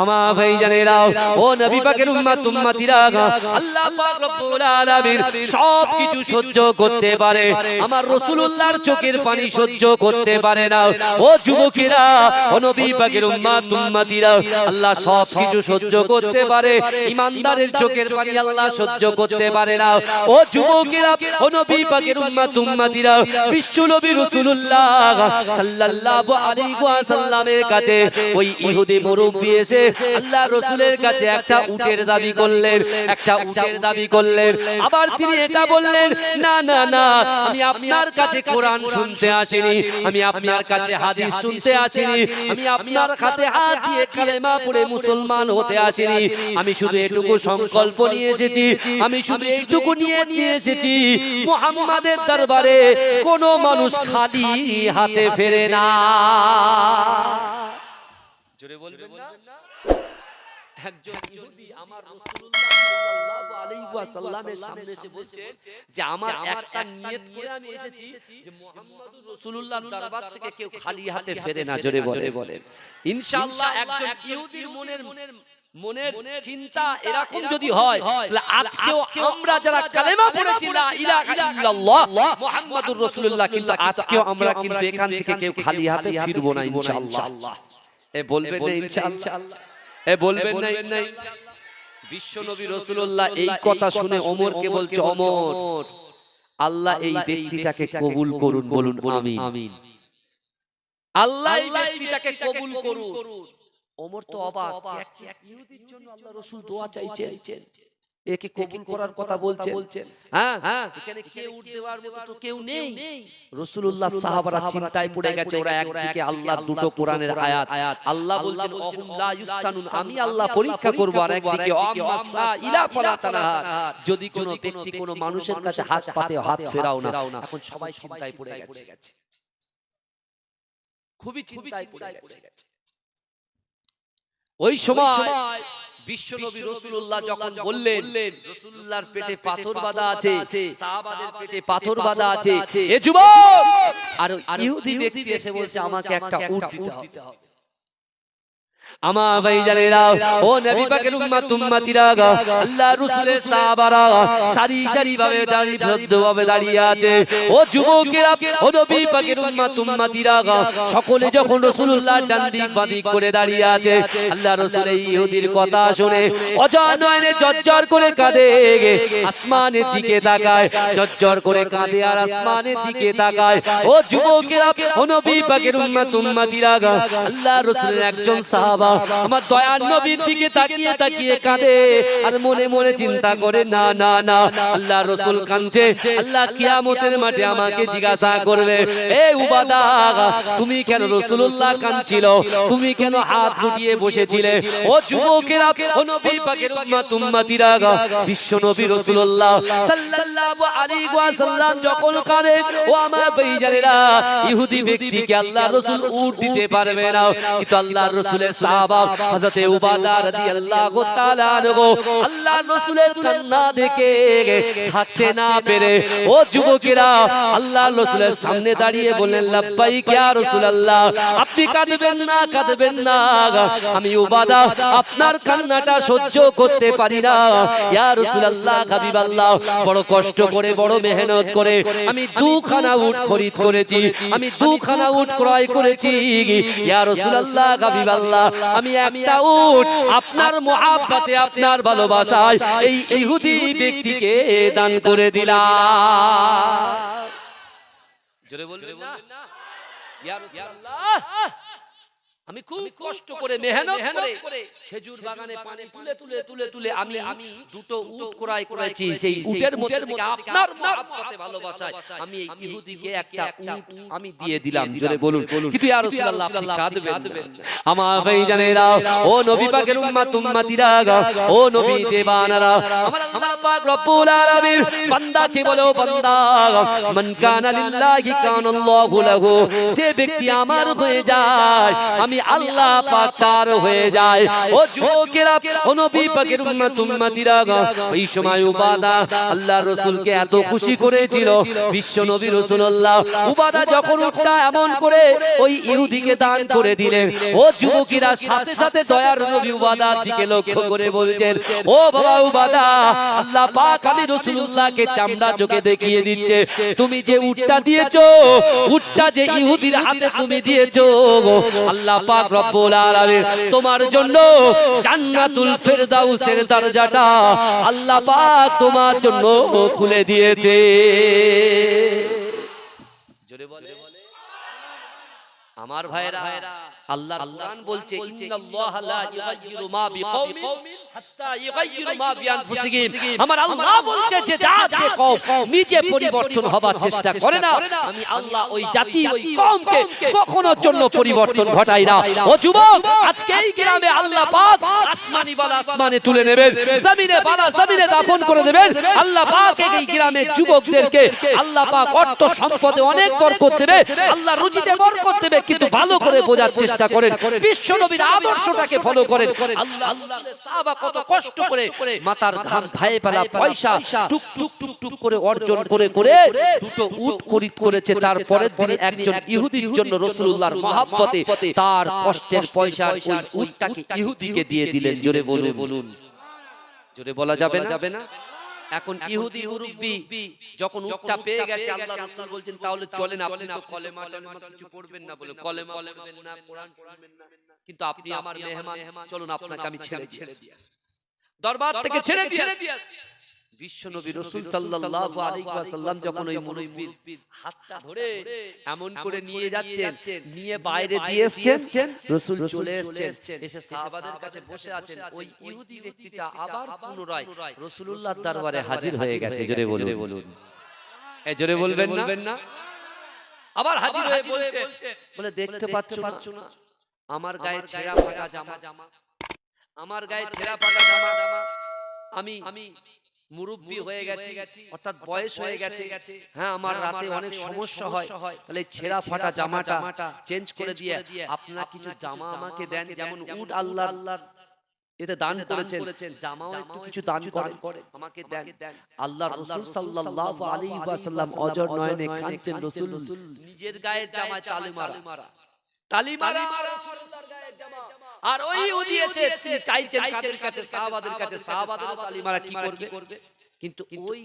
আমার ভাই জানেরা ও নবী পাকের উম্মত উম্মতিরা আল্লাহ পাক রব্বুল আলামিন সব কিছু সহ্য করতে পারে। আমার রাসূলুল্লাহর চোখের পানি সহ্য করতে পারে না। ও যুবকেরা ও নবী পাকের উম্মত উম্মতিরা আল্লাহ সব কিছু সহ্য করতে পারে। ইমানদারের চোখের পানি আল্লাহ সহ্য করতে পারে না। ও যুবকেরা ও নবী পাকের উম্মত উম্মতিরা বিশ্ব নবী রাসূলুল্লাহ সাল্লাল্লাহু আলাইহি ওয়াসাল্লামের কাছে ওই ইহুদি মুরব্বি এসে আল্লাহ রসুলের কাছে একটা উটের দাবি করলেন, একটা উটের দাবি করলেন। আবার তিনি এটা বললেন, না না না, আমি আপনার কাছে কোরআন শুনতে আসিনি, আমি আপনার কাছে হাদিস শুনতে আসিনি, আমি আপনার হাতে দিয়ে কালেমা পড়ে মুসলমান হতে আসিনি, আমি শুধু এটুকু সংকল্প নিয়ে এসেছি, আমি শুধু নিয়ে নিয়ে এসেছি, মুহাম্মাদের দরবারে কোনো মানুষ খালি হাতে ফেরে না। বলবেন না? একজন ইহুদি আমার রাসূলুল্লাহ সাল্লাল্লাহু আলাইহি ওয়াসাল্লামের সামনে এসে বলছেন যে আমার একটা নিয়ত করে আমি এসেছি যে মুহাম্মাদুর রাসূলুল্লাহর দরবার থেকে কেউ খালি হাতে ফেরে না জোরে বলে। বলেন ইনশাআল্লাহ একজন ইহুদির মনের মনের চিন্তা এরকম যদি হয় তাহলে আজকেও আমরা যারা কালেমা পড়েছি লা ইলাহা ইল্লাল্লাহ মুহাম্মাদুর রাসূলুল্লাহ কিন্তু আজকেও আমরা কিন্তু এখান থেকে কেউ খালি হাতে ফিরবো না ইনশাআল্লাহ। এ বলবেন না ইনশাআল্লাহ এ বলবেন না না বিশ্ব নবী রাসূলুল্লাহ এই কথা শুনে ওমরকে বলছে অমর আল্লাহ এই ব্যক্তিটাকে কবুল করুন বলুন আমিন। আল্লাহ এই ব্যক্তিটাকে কবুল করুন। অমর তো অবাক এক ইহুদির জন্য আল্লাহ রসুল দোয়া চাইছেন। একে কবুল করার কথা বলছেন। হ্যাঁ এখানে কেউ উঠ দেওয়ার মতো কেউ নেই। রাসূলুল্লাহ সাহাবারা চিন্তায় পড়ে গেছে ওরা একদিকে আল্লাহর দুটো কোরআনের আয়াত। আল্লাহ বলছেন অহুম লা ইফতানুন আমি আল্লাহ পরীক্ষা করব আর একদিকে ফালা তানাহার যদি কোনো ব্যক্তি কোনো মানুষের কাছে হাত পাতে হাত ফেরাও না। এখন সবাই চিন্তায় পড়ে গেছে। খুবই চিন্তায় পড়ে গেছে। ওই সময় বিশ্ব নবী রসুল্লাহ যখন বললেন রসুল্লাহর পেটে পাথর বাঁধা আছে সাহাবাদের পেটে পাথর বাঁধা আছে। এ যুবক! আর ইহুদি ব্যক্তি এসে বলছে আমাকে একটা উট দিতে হবে। আমা ভাই জানেরা ও নবী পাকের উম্মত উম্মতিরা আল্লাহ রাসূলের সাহাবারা সারি সারি ভাবে দাঁড়িয়ে ভদ্রভাবে দাঁড়িয়ে আছে। ও যুবকেরা ও নবী পাকের উম্মত উম্মতিরা সকলে যখন রাসূলুল্লাহ ডান দিক বাঁদিক করে দাঁড়িয়ে আছে আল্লাহ রাসূল এই ইহুদির কথা শুনে অজনয়নে জজ্জর করে কাঁদে আসমানের দিকে তাকায় জজ্জর করে কাঁদে আর আসমানের দিকে তাকায়। ও যুবকেরা ও নবী পাকের উম্মত উম্মতিরা আল্লাহ রাসূলের একজন সাহাবা আমার দয়ার নবীর দিকে তাকিয়ে তাকিয়ে কাঁদে। আর মনে মনে চিন্তা করে না না না আল্লাহ রসুল কাঁদছে। আল্লাহ কিয়ামতের মাঠে আমাকে জিজ্ঞাসা করবে এ উবাদা তুমি কেন রসুল্লাহ কাঁদছিল? তুমি কেন হাত গুটিয়ে বসেছিলে? ও যুবকেরা ও নবী পাকের উম্মত উম্মতিরা বিশ্ব নবী রসুল্লাহ সাল্লাল্লাহু আলাইহি ওয়াসাল্লাম যখন কাঁদে ও আমার ভাইজানেরা ইহুদি ব্যক্তিকে আল্লাহ রসুল উট দিতে পারবে না কিন্তু আল্লাহ রসুলের উবাদা রাদিয়াল্লাহু তাআলা আনহু রাসূলের কান্না দেখে থাকতে না পেরে ও যুবকেরা রাসূলের সামনে দাঁড়িয়ে বললেন, লাব্বাইক ইয়া রাসূলুল্লাহ, আপনি কাঁদবেন না কাঁদবেন না, আমি উবাদা, আপনার কান্নাটা সহ্য করতে পারি না, ইয়া রাসূলুল্লাহ, হাবিবাল্লাহ, বড় কষ্ট করে, বড় মেহনত করে, আমি দুখানা উট খরিদ করেছি, আমি দুখানা উট ক্রয় করেছি, ইয়া রাসূলুল্লাহ, হাবিবাল্লাহ আমি একটা উট আপনার মহাব্বাতে আপনার ভালোবাসায় এই ইহুদি ব্যক্তিকে দান করে দিলাম। জোরে বলবেন না? ইয়া রাসূলুল্লাহ আমি খুব কষ্ট করে মেহনত করে খেজুর বাগানে পানি তুলে তুলে তুলে তুলে আমি আমি দুটো উট ক্রয় করেছি সেই উটের মধ্যে থেকে আপনার মহব্বতে ভালোবাসায় আমি এই ইহুদিকে একটা উট আমি দিয়ে দিলাম জোরে বলুন। কিন্তু ইয়া রাসূলুল্লাহ আপনি কাঁদবেন। আমার ভাই জানেরা ও নবী পাকের উম্মত উম্মতিরা ও নবী দেবানারা আমার আল্লাহ পাক রব্বুল আলামিন বান্দাকে বলো বান্দা মান কানা লিল্লাহি কানাল্লাহু লাহু যে ব্যক্তি আমার হয়ে যায় আমি আমি আল্লাহ পাক তার হয়ে যায় ও যুবকেরা, ও নবী পাকের উম্মত, উম্মতিরা ওই সময় উবাদা আল্লাহ রসুলকে এত খুশি করেছিল। বিশ্ব নবী রসুল্লাহ উবাদা যখন উঠটা এমন করে ওই ইহুদিকে দান করে দিলেন, ও যুবকেরা সাথে সাথে দয়ার নবী উবাদার দিকে লক্ষ্য করে বলছেন, ও বাবা উবাদা, আল্লাহ পাক আমি রসুল্লাহকে চামড়া চোখে দেখিয়ে দিচ্ছে। তুমি যে উটটা দিয়েছ, উটটা যে ইহুদির হাতে তুমি দিয়েছ আল্লাহ পাক রব্বুল আলামিন। তোমার জন্য জান্নাতুল ফেরদাউসের দরজাটা আল্লাহ পাক তোমার জন্য খুলে দিয়েছে। জোরে বলে আমার ভাইরা আল্লাহ কোরআন বলছে ইন্নাল্লাহা লা ইউগাইয়িরু মা বিকওমিন হাত্তা ইউগাইয়িরু মা বিআনফুসিহিম আমার আল্লাহ বলছে যে যা যে কওম নিজে পরিবর্তন হবার চেষ্টা করে না। আমি আল্লাহ ওই জাতি ওই কওমকে কখনো জন্য পরিবর্তন ঘটাই না। ও যুবক আজকে এই গ্রামে আল্লাহ পাক আসমানি বালা আসমানে তুলে নেবেন। জমিনে বালা জমিনে দাফন করে দেবেন। আল্লাহ পাক এই গ্রামে যুবকদেরকে আল্লাহ পাক অর্থ সম্পদে অনেক বরকত দেবে আল্লাহ রুজিতে বরকত দেবে কিন্তু ভালো করে বোঝার চেষ্টা করেন। বিশ্ব নবীর আদর্শটাকে ফলো করেন। আল্লাহ সাহাবা কত কষ্ট করে মাতার ঘাম ভাইয়ে পেলা পয়সা টুক টুক টুক টুক করে অর্জন করে করে দুটো উট খরিদ করেছে তারপরে তিনি একজন ইহুদির জন্য রাসূলুল্লাহর মহাব্বতে তার কষ্টের পয়সা ওই উটটাকে ইহুদিকে দিয়ে দিলেন। জোরে বলুন। বলুন। জোরে বলা যাবে না? যাবে না? এখন ইহুদি মুরব্বি যখন উটটা পেয়ে গেছে আল্লাহ রাসূল বলছেন তাহলে চলেন আপনি তো কলেমা টলেমা কিছু পড়বেন না বলে কলেমা পড়বেন না কোরআন শুনবেন না। কিন্তু আপনি আমার মেহমান চলুন আপনাকে আমি ছেড়ে দিয়েছি। দরবার থেকে ছেড়ে দিয়েছি। বিশ্ব নবী রাসূল সাল্লাল্লাহু আলাইহি ওয়াসাল্লাম যখন ওই মুরব্বির হাতটা ধরে এমন করে নিয়ে যাচ্ছেন নিয়ে বাইরে দিয়ে এসেছেন রাসূল চলে এসেছেন এসে সাহাবাদের কাছে বসে আছেন ওই ইহুদি ব্যক্তিটা আবার পুনরায় রাসূলুল্লাহর দরবারে হাজির হয়ে গেছে জোরে বলুন। এ জোরে বলবেন না? আবার হাজির হয়ে বলছে। বলে দেখতে পাচ্ছ না? আমার গায়ে ছেঁড়া ফাটা জামা। জামা। আমার গায়ে ছেঁড়া ফাটা জামা। জামা। আমি আমি মুরব্বী হয়ে গেছি অর্থাৎ বয়স হয়ে গেছে। হ্যাঁ আমার রাতে অনেক সমস্যা হয়। তাহলে ছেঁড়া ফাটা জামাটা চেঞ্জ করে দিয়ে আপনারা কিছু জামা আমাকে দেন যেমন উট আল্লাহ আল্লাহ এতে দান করেছেন জামাও একটু কিছু দান করে আমাকে দেন। আল্লাহ রাসূল সাল্লাল্লাহু আলাইহি ওয়াসাল্লাম অজর নয়নে কাঁদছেন রাসূল। নিজের গায়ের জামায় তালি মারা। তালি মারা রাসূলুল্লাহর গায়ের জামা। আর ওই ইহুদি এসে তিনি চাইছেন কাদের কাছে সাহাবাদের কাছে সাহাবাদের তালি কি করবে? কিন্তু ওই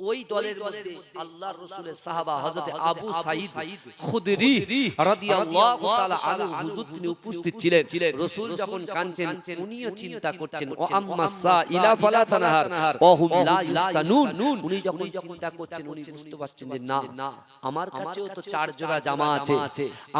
ওই দলের মধ্যে আল্লাহর রাসূলের সাহাবা হযরত আবু সাঈদ খুদরি রাদিয়াল্লাহু তাআলা আনহু হুজুর তিনি উপস্থিত ছিলেন। রাসূল যখন কাঁদছেন উনিও চিন্তা করছেন ও আম্মা সাইলা ফালা তানহার ও হুম লা ইফতানুন উনি যখন চিন্তা করছেন উনি বুঝতে পারছেন যে না আমার কাছেও তো চার জোড়া জামা আছে।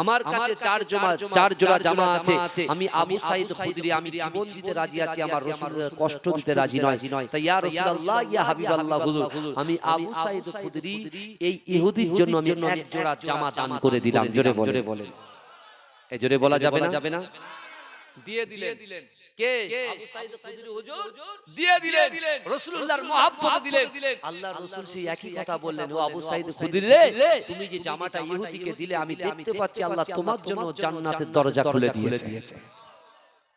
আমার কাছে চার জোড়া চার জোড়া জামা আছে। আমি আবু সাঈদ খুদরি আমি জীবন দিতে রাজি আছি আমার রাসূলের কষ্ট দিতে রাজি নয় তাই ইয়া রাসূলুল্লাহ ইয়া হাবিবাল্লাহ হুজুর আমি আবু সাইদ খুদরি এই ইহুদির জন্য আমি এক জোড়া জামা দান করে দিলাম। জোরে বলে বলেন। এই জোরে বলা যাবে না? যাবে না? দিয়ে দিলেন। কে? আবু সাইদ খুদরি হুজুর? দিয়ে দিলেন। রাসূলুল্লাহর মহব্বত দিলেন। আল্লাহ রাসূল সেই একই কথা বললেন ও আবু সাইদ খুদরি রে তুমি যে জামাটা ইহুদিকে দিলে আমি দেখতে পাচ্ছি আল্লাহ তোমার জন্য জান্নাতের দরজা খুলে দিয়েছে।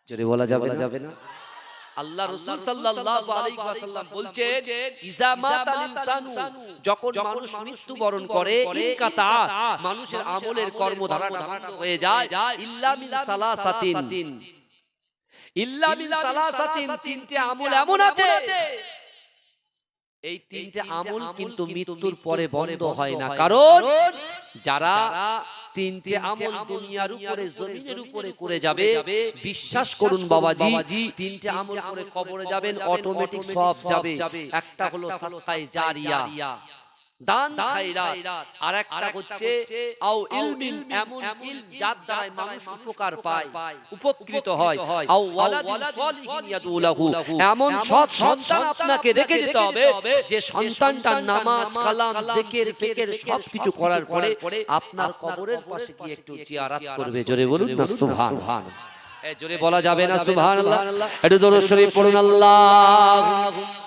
জোরে বলা যাবে না? যাবে না? আল্লাহ রাসূল সাল্লাল্লাহু আলাইহি ওয়াসাল্লাম বলছেন ইজা মাতাল ইনসানু যখন মানুষ মৃত্যুবরণ করে ইনকাতা মানুষের আমলের কর্মধারাটা বন্ধ হয়ে যায় ইল্লা মিন সালাসাতিন। ইল্লা মিন সালাসাতিন তিনটে আমল এমন আছে। এই তিনটে আমল কিন্তু মৃত্যুর পরে বন্ধ হয় না। কারণ যারা তিনটে আমল দুনিয়ার উপরে জমিনের উপরে করে যাবে বিশ্বাস করুন বাবাজি তিনটে আমল করে কবরে যাবেন অটোমেটিক সব যাবে। একটা হলো সাদকায়ে জারিয়া। দান খায়রাত আর একটা হচ্ছে আও ইলমিন এমন ইলম যার দ্বারা মানুষ উপকার পায়। উপকৃত হয়। আও ওয়ালাদিন সালিহিন ইয়াদুলাহু। এমন সৎ সন্তান আপনাকে রেখে যেতে হবে যে সন্তানটা নামাজ কালাম জিকির ফিকির সবকিছু করার পরে আপনার কবরের পাশে গিয়ে একটু জিয়ারত করবে। জোরে বলুন না সুবহান এ জোরে বলা যাবে না সুবহানাল্লাহ। একটু দরুদ শরীফ পড়ুন। আল্লাহ।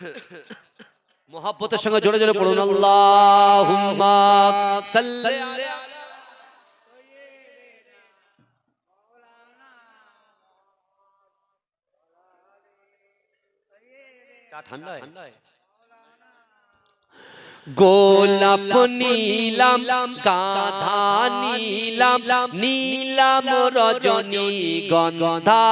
মহাব্বতের সঙ্গে জোরে জোরে পড়ুন আল্লাহুম্মা সাল্লি আলা চা ঠান্ডা গোলাপ নীলাম গাধা নীলাম নীলাম রজনী গন্ধা।